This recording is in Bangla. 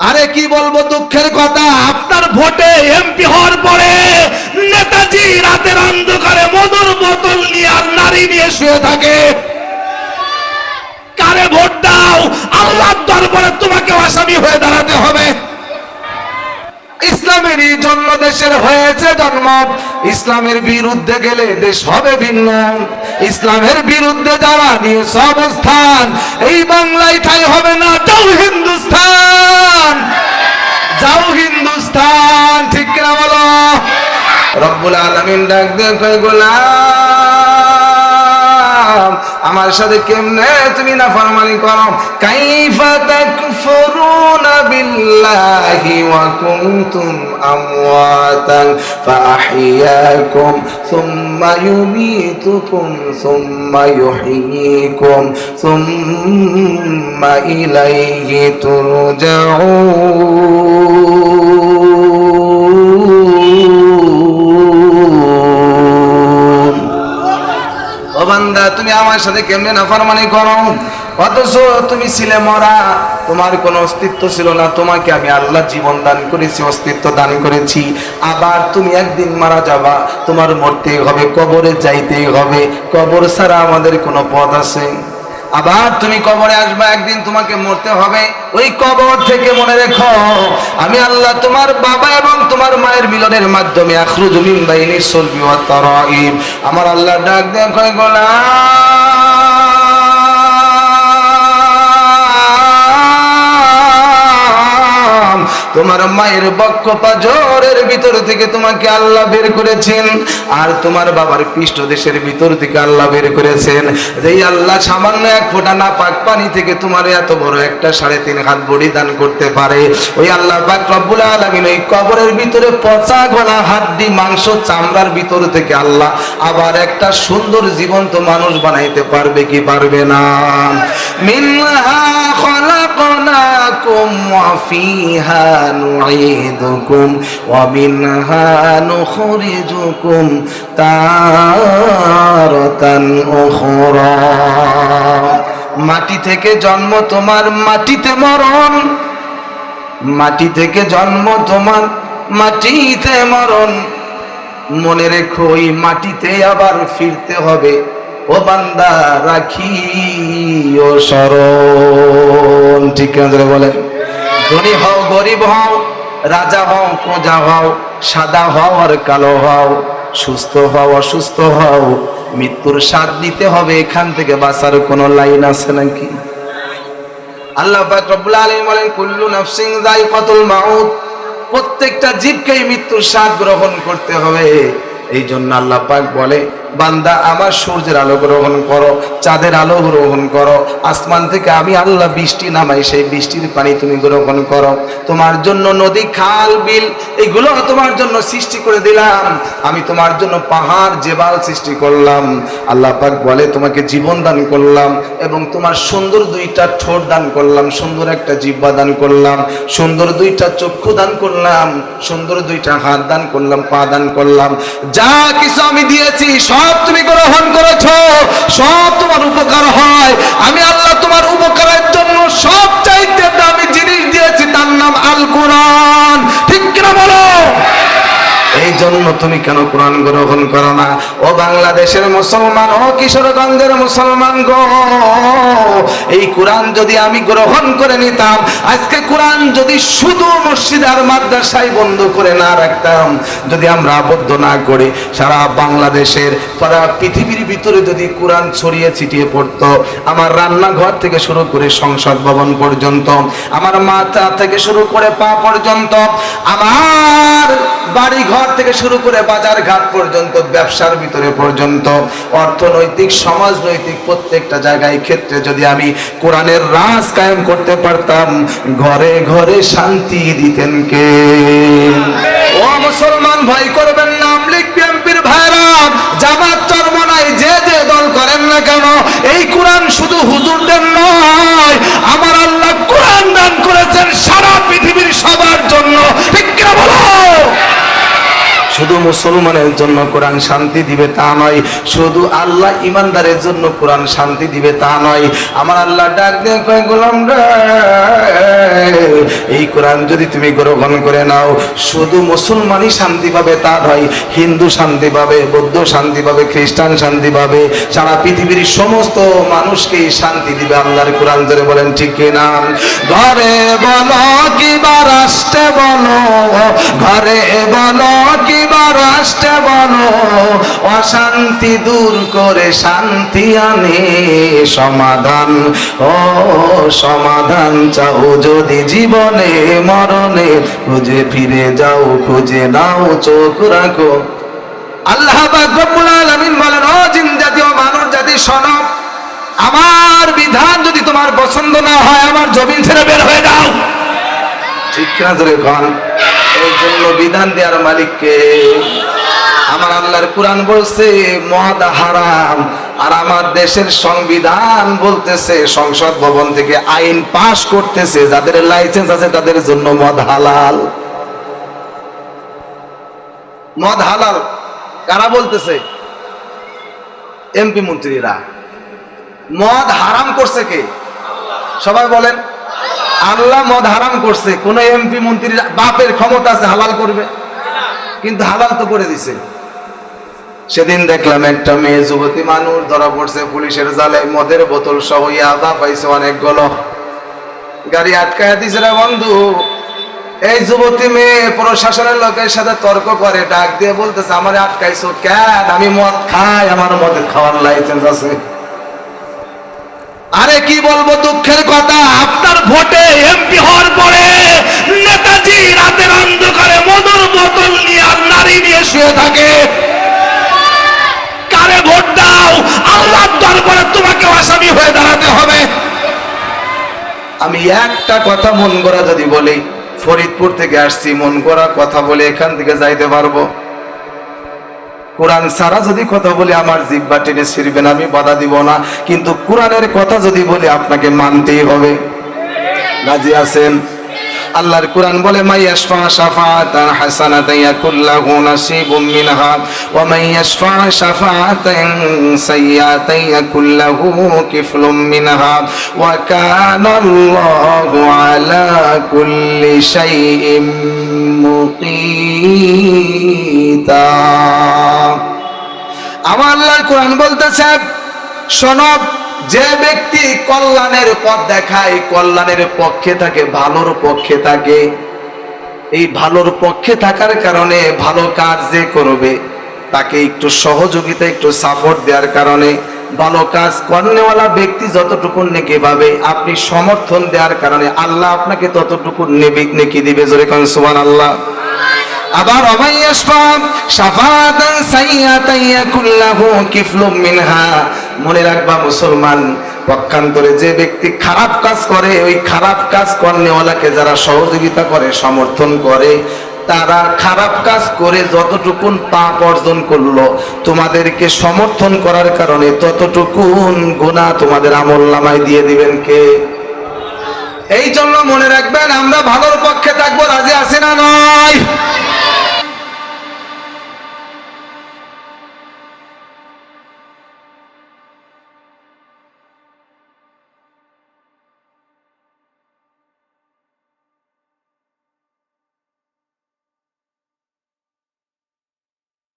আরে কি বলব দুঃখের কথা? আপনার ভোটে এমপি হওয়ার পরে নেতাজি রাতের অন্ধকারে মধুর বোতল নিয়ে আর নারী নিয়ে শুয়ে থাকে। কারে ভোট দাও? আল্লাহর দরবারে তোমাকে আসামি হয়ে দাঁড়াতে হবে। ইসলামেরই জন্য দেশের হয়েছে জন্ম। ইসলামের বিরুদ্ধে গেলে দেশ হবে ভিন্ন। ইসলামের বিরুদ্ধে যারা নিয়ে অবস্থান, এই বাংলায় ঠাই হবে না, যাও হিন্দুস্তান যাও হিন্দুস্তান ঠিক কিনা বলো? রব্বুল আলমিন ডাক কয় গোলাম আমার সাথে কেমনে তুমি না ফরমানি করো? কাইফা তাকফুরুনা বিল্লাহি ওয়া কুনতুম আমওয়াতান ফাআহইয়াকুম সুম্মা ইউমীতুকুম সুম্মা ইউহয়িকুম সুম্মা ইলাইহি তুরজাউন। বান্দা, তুমি আমার সাথে কেমনে নাফারমানি করো? অথচ তুমি ছিলে মরা, তোমার কোনো অস্তিত্ব ছিল না। তোমাকে আমি আল্লাহ জীবন দান করেছি, অস্তিত্ব দান করেছি। আবার তুমি একদিন মারা যাবা, তোমার মরতেই হবে, কবরে যাইতেই হবে। কবর ছাড়া আমাদের কোনো পথ আছে। আবার তুমি কবরে আসবা, একদিন তোমাকে মরতে হবে। ওই কবর থেকে মনে রেখো, আমি আল্লাহ তোমার বাবা এবং তোমার মায়ের মিলনের মাধ্যমে আখরুজ মিন বাইনি সলবি তারাইব। আমার আল্লাহ ডাক কয়, গোলাম! তোমার মায়ের বক্ষ পাজরের ভিতর থেকে তোমাকে আল্লাহ বের করেছেন। আর তোমার বাবার পৃষ্ঠ দেশের ভিতর থেকে আল্লাহ বের করেছেন। এই আল্লাহ সামান্য এক না পাক পানি থেকে তোমার এত বড় একটা সাড়ে তিন হাত বড়ি দান করতে পারে। ওই আল্লাহ পাক রব্বুল আলামিন ওই কবরের ভিতরে পচা গলা, হাড্ডি, মাংস, চামড়ার ভিতর থেকে আল্লাহ আবার একটা সুন্দর জীবন্ত মানুষ বানাইতে পারবে কি পারবে না। নুঈদুকুম ওয়া মিনহা নুখরিজুকুম তারাতান উখরা মাটি থেকে জন্ম তোমার, মাটিতে মরণ। মাটি থেকে জন্ম তোমার, মাটিতে মরণ। মনে রেখো, ওই মাটিতে আবার ফিরতে হবে। ও বান্দা রাখি ও স্মরণ ঠিক কেন বলেন? ধনী হও, গরিব হও, রাজা হও, প্রজা হও, সাদা হও আর কালো হও, সুস্থ হও, অসুস্থ হও, মৃত্যুর স্বাদ নিতে হবে, এখান থেকে বাঁচার কোনো লাইন আছে নাকি? আল্লাহ রব্বুল বলেন, কুল্লু নাফসিন যায়িকাতুল মাউত, প্রত্যেকটা জীবকেই মৃত্যুর স্বাদ গ্রহণ করতে হবে। এই জন্য আল্লাহ পাক বলে বান্দা, আমার সূর্যের আলো গ্রহণ করো, চাঁদের আলো গ্রহণ করো, আসমান থেকে আমি আল্লাহ বৃষ্টি নামাই, সেই বৃষ্টির পানি তুমি গ্রহণ করো। তোমার জন্য নদী, খাল, বিল, এগুলো তোমার জন্য সৃষ্টি করে দিলাম। আমি তোমার জন্য পাহাড়, জেবাল সৃষ্টি করলাম। আল্লাহ পাক বলে, তোমাকে জীবন দান করলাম এবং তোমার সুন্দর দুইটা ঠোঁট দান করলাম, সুন্দর একটা জিব্বা দান করলাম, সুন্দর দুইটা চক্ষু দান করলাম, সুন্দর দুইটা হাত দান করলাম, পা দান করলাম। যা কিছু আমি দিয়েছি, সব তুমি গ্রহণ করেছ, সব তোমার উপকার হয়। আমি আল্লাহ তোমার উপকারের জন্য সব চাইতে দামি জিনিস দিয়েছি, তার নাম আল কোরআন ঠিক কিনা বলো এই জন্য তুমি কেন কোরআন গ্রহণ করো না? ও বাংলাদেশের মুসলমান, ও কিশোরগঞ্জের মুসলমান গো। এই কোরআন যদি আমি গ্রহণ করে নিতাম, আজকে কোরআন যদি শুধু মসজিদ আর মাদ্রাসায় বন্ধ করে না রাখতাম, যদি আমরা আবদ্ধ না করে সারা বাংলাদেশের সারা পৃথিবীর ভিতরে যদি কোরআন ছড়িয়ে ছিটিয়ে পড়তো, আমার রান্নাঘর থেকে শুরু করে সংসদ ভবন পর্যন্ত, আমার মাথা থেকে শুরু করে পা পর্যন্ত, আমার বাড়ি ঘর থেকে শুরু করে বাজার ঘাট পর্যন্ত, ব্যবসার ভিতরে পর্যন্ত, অর্থনৈতিক, সমাজনৈতিক প্রত্যেকটা জায়গায় ক্ষেত্রে যদি আমি কোরআনের রাজ কায়েম করতে পারতাম, ঘরে ঘরে শান্তি দিতেন কে? ও মুসলমান ভাই করবেন নাম লিখ বিএমপির ভাইরা, জামাত চরমনাই যে যে দল করেন না কেন, এই কোরআন শুধু হুজুরদের নয় আমার আল্লাহ কোরআন দান করেছেন সারা পৃথিবীর সবার জন্য ঠিক কিনা বলো শুধু মুসলমানের জন্য কোরআন শান্তি দিবে তা নয়। শুধু আল্লাহ ইমানদারের জন্য কোরআন শান্তি দিবে তা নয়। আমার আল্লাহ ডাক দিয়ে গোলাম এই কোরআন যদি তুমি গ্রহণ করে নাও, শুধু মুসলমানই শান্তি পাবে তা নয়। হিন্দু শান্তি পাবে, বৌদ্ধ শান্তি পাবে, খ্রিস্টান শান্তি পাবে। সারা পৃথিবীর সমস্ত মানুষকেই শান্তি দিবে আল্লাহর কোরআন। ধরে বলেন, ঠিক কিনা ঘরে বলো কিবা রাষ্ট্রে বলো, ঘরে বলো বলো অশান্তি দূর করে শান্তি আনে। সমাধান, ও সমাধান চাও যদি জীবনে, মরণে, খুঁজে ফিরে যাও, খুঁজে নাও, চোখ রাখো। আল্লাহ রব্বুল বলেন, ও জিন জাতি, ও মানব জাতি, শোনো, আমার বিধান যদি তোমার পছন্দ না হয়, আমার জমিন ছেড়ে বের হয়ে যাও। ঠিক কন এই জন্য বিধান দেওয়ার মালিককে আমার আল্লাহর কোরআন বলছে মদ হারাম। আর আমার দেশের সংবিধান বলতেছে, সংসদ ভবন থেকে আইন পাশ করতেছে, যাদের লাইসেন্স আছে তাদের জন্য মদ হালাল। মদ হালাল কারা বলতেছে? এমপি মন্ত্রীরা। মদ হারাম করছে কে? সবাই বলেন। আল্লাহ মদ হারাম করছে, কোন এমপি মন্ত্রীর বাপের ক্ষমতা আছে, হালাল করবে। কিন্তু হালাল তো করে দিছে। সেদিন দেখলাম একটা মেয়ে যুবতী মানুষ ধরা পড়ছে পুলিশের জালে, মদের বোতল সহ ইয়াদা পাইছে অনেকগুলো গাড়ি আটকায় দিছে রে বন্ধু। এই যুবতী মেয়ে প্রশাসনের লোকের সাথে তর্ক করে, ডাক দিয়ে বলতেছে, আমার আটকাইছো কেন? আমি মদ খাই, আমার মদের খাওয়ার লাইসেন্স আছে। আরে কি বলব দুঃখের কথা, আপনার ভোটে এমপি হওয়ার পরে নেতাজি রাতের অন্ধকারে মধুর বোতল নিয়ে আর নারী নিয়ে শুয়ে থাকে। দাও, আল্লাহর দরবারে তোমাকে আসামি হয়ে দাঁড়াতে হবে। আমি একটা কথা মন করা যদি বলি, ফরিদপুর থেকে আসছি, মন করা কথা বলে এখান থেকে যাইতে পারব। কোরআন সারা যদি কথা বলে, আমার জিব্বা টেনে ছিড়বেন আমি বাধা দিব না। কিন্তু কোরআনের কথা যদি বলি, আপনাকে মানতেই হবে। রাজি আছেন? আল্লাহর কোরআন বলে মাই ইয়াশফা শাফাআতান হাসানাতান ইয়াকুল্লাহু মিনহা, ওয়া মাই ইয়াশফা শাফাআতান ইয়াকুল্লাহু কিফলুম মিনহা, ওয়া কানা আলা কুল্লি শাইইন মুকিতা। আমার আল্লাহর কোরআন বলতেছে সনব যে ব্যক্তি কল্যাণের পথ দেখায়, কল্যাণের পক্ষে থাকে, ভালোর পক্ষে থাকে। এই ভালোর পক্ষে থাকার কারণে ভালো কাজ যে করবে, তাকে একটু সহযোগিতা, একটু সাপোর্ট দেওয়ার কারণে ভালো কাজ কর্নেওয়ালা ব্যক্তি যতটুকু নেকি পাবে, আপনি সমর্থন দেওয়ার কারণে আল্লাহ আপনাকে ততটুকু নেবে নেকি দিবে। জোরে কারণ সুবান আল্লাহ আবার অমাইয়াসফাম শাফাতান সাইয়াতান ইয়াকুল্লাহু কিফলুম মিনহা। মনে রাখবা, মুসলমান, পক্ষান্তরে যে ব্যক্তি খারাপ কাজ করে, ওই খারাপ কাজ করনেওয়ালাকে যারা সহযোগিতা করে, সমর্থন করে, তারা খারাপ কাজ করে যতটুকুন পাপ অর্জন করল, তোমাদেরকে সমর্থন করার কারণে ততটুকুন গুণা তোমাদের আমল নামায় দিয়ে দিবেন কে? এই জন্য মনে রাখবেন, আমরা ভালোর পক্ষে থাকব, রাজি আছে না নয়?